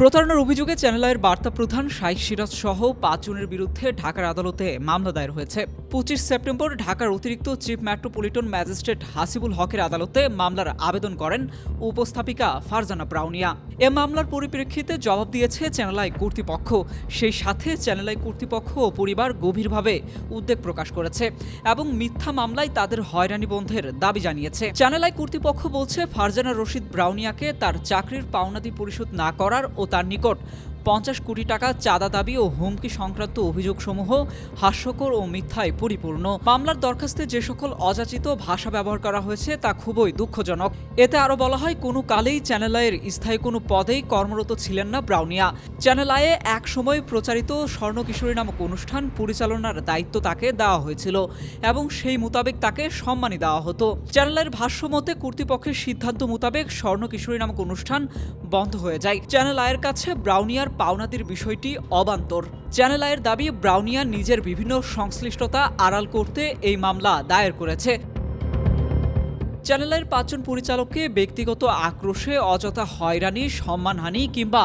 প্রতারণার অভিযোগে চ্যানেল আইয়ের বার্তা প্রধান শাইখ সিরাজ সহ পাঁচজনের বিরুদ্ধে ঢাকার আদালতে মামলা দায়ের হয়েছে। পঁচিশ সেপ্টেম্বর ঢাকার অতিরিক্ত চিফ মেট্রোপলিটন ম্যাজিস্ট্রেট হাসিবুল হকের আদালতে মামলার আবেদন করেন উপস্থাপিকা ফারজানা ব্রাউনিয়া। এ মামলার পরিপ্রেক্ষিতে জবাব দিয়েছে চ্যানেল আই কর্তৃপক্ষ। সেই সাথে চ্যানেল আই কর্তৃপক্ষ ও পরিবার গভীরভাবে উদ্বেগ প্রকাশ করেছে এবং মিথ্যা মামলায় তাদের হয়রানি বন্ধের দাবি জানিয়েছে। চ্যানেল আই কর্তৃপক্ষ বলছে, ফারজানা রশিদ ব্রাউনিয়াকে তার চাকরির পাওনাদি পরিশোধ না করার ও তার নিকট পঞ্চাশ কোটি টাকা চাঁদা দাবি ও হুমকি সংক্রান্ত অভিযোগসমূহ হাস্যকর ও মিথ্যায় পরিপূর্ণ। মামলার দরখাস্তে যে সকল অযাচিত ভাষা ব্যবহার করা হয়েছে তা খুবই দুঃখজনক। এতে আরও বলা হয়, কোনো কালেই চ্যানেল আয়ের স্থায়ী কোনো পদেই কর্মরত ছিলেন না ব্রাউনিয়া। চ্যানেল আয়ে এক সময় প্রচারিত স্বর্ণকিশোরী নামক অনুষ্ঠান পরিচালনার দায়িত্ব তাকে দেওয়া হয়েছিল এবং সেই মোতাবেক তাকে সম্মানী দেওয়া হতো। চ্যানেলের ভাষ্য মতে, কর্তৃপক্ষের সিদ্ধান্ত মোতাবেক স্বর্ণকিশোরী নামক অনুষ্ঠান বন্ধ হয়ে যায়। চ্যানেল আয়ের কাছে ব্রাউনিয়ার পাওনাদির বিষয়টি অবান্তর। চ্যানেল আয়ের দাবি ব্রাউনিয়া নিজের বিভিন্ন সংশ্লিষ্টতা আড়াল করতে এই মামলা দায়ের করেছে। চ্যানেলের পাঁচজন পরিচালককে ব্যক্তিগত আক্রোশে অযথা হয়রানি, সম্মানহানি কিংবা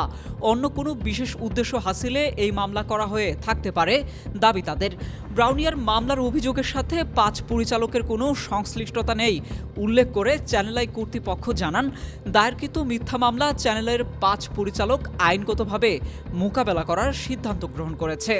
অন্য কোনো বিশেষ উদ্দেশ্য হাসিলে এই মামলা করা হয়ে থাকতে পারে দাবি তাদের। ব্রাউনিয়ার মামলার অভিযোগের সাথে পাঁচ পরিচালকের কোনো সংশ্লিষ্টতা নেই, উল্লেখ করে চ্যানেলাই কর্তৃপক্ষ জানান। দায়েরকৃত মিথ্যা মামলা চ্যানেলের পাঁচ পরিচালক আইনগতভাবে মোকাবেলা করার সিদ্ধান্ত গ্রহণ করেছে।